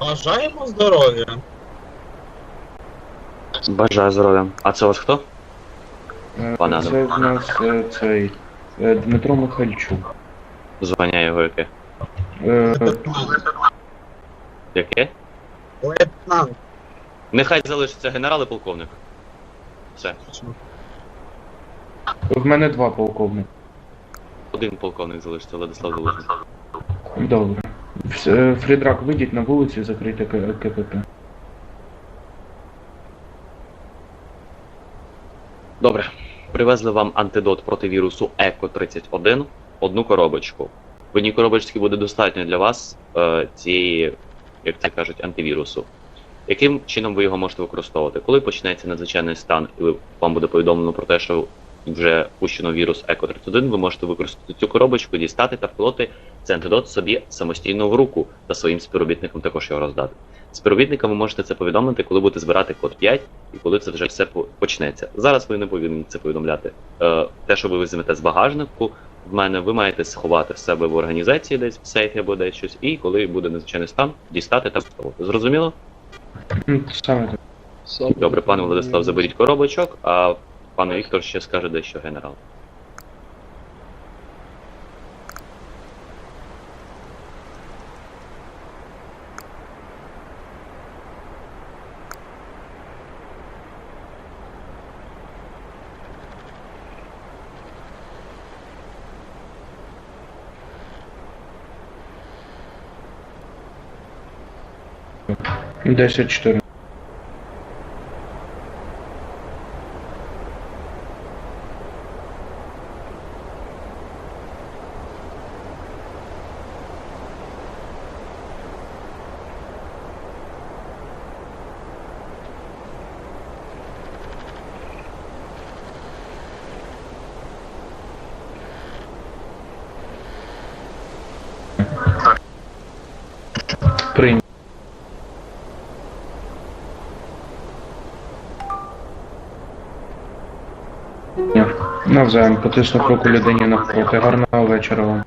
Бажаємо здоров'я. Бажаю здоров'я. А це у вас хто? Е, Пане Це в нас е, цей е, Дмитро Михальчук. Звання його яке? Е, Яке? Лейтенант. Нехай залишиться генерал і полковник. Все. В мене два полковника. Один полковник залишиться, Владислав Залужний. Добре. Фрідрак, вийдіть на вулицю і закрийте КПП. Добре. Привезли вам антидот проти вірусу ЕКО 31, одну коробочку. В одній коробочці буде достатньо для вас е, цієї, як це кажуть, антивірусу. Яким чином ви його можете використовувати? Коли почнеться надзвичайний стан, і вам буде повідомлено про те, що вже пущено вірус ЕКО 31, ви можете використати цю коробочку, дістати та вколоти цей антидот собі самостійно в руку та своїм співробітникам також його роздати. Співробітникам ви можете це повідомити, коли будете збирати код 5 і коли це вже все почнеться. Зараз ви не повинні це повідомляти. Е, те, що ви візьмете з багажнику, в мене ви маєте сховати в себе в організації десь в сейфі або десь щось, і коли буде надзвичайний стан, дістати та вставити. Зрозуміло? Саме так. Добре, пане Владислав, заберіть коробочок, а пан Віктор ще скаже дещо генерал. Десять чотири. Навзаєм потиснув руку людині навпроти. Гарного вечора вам.